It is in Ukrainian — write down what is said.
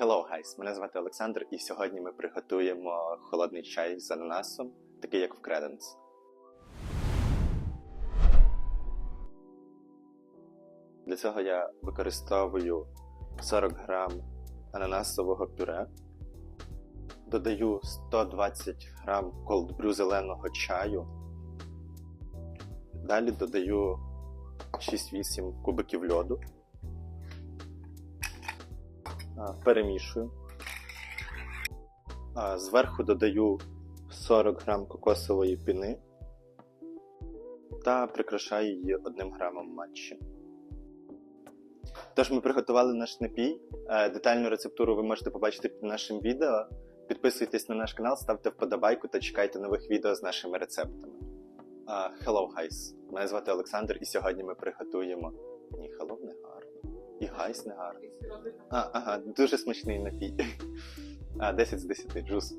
Hello, guys! Мене звати Олександр, і сьогодні ми приготуємо холодний чай з ананасом, такий як в Credence. Для цього я використовую 40 грам ананасового пюре, додаю 120 грам колдбрю зеленого чаю, далі додаю 6-8 кубиків льоду. А, перемішую. Зверху додаю 40 грам кокосової піни та прикрашаю її одним грамом матчі. Тож ми приготували наш напій. Е, Детальну рецептуру ви можете побачити під нашим відео. Підписуйтесь на наш канал, ставте вподобайку та чекайте нових відео з нашими рецептами. Hello, guys! Мене звати Олександр, і сьогодні ми приготуємо. Ні, hello гарно. І не гарно. А, ага, дуже смачний напій. А, 10 з 10 джус.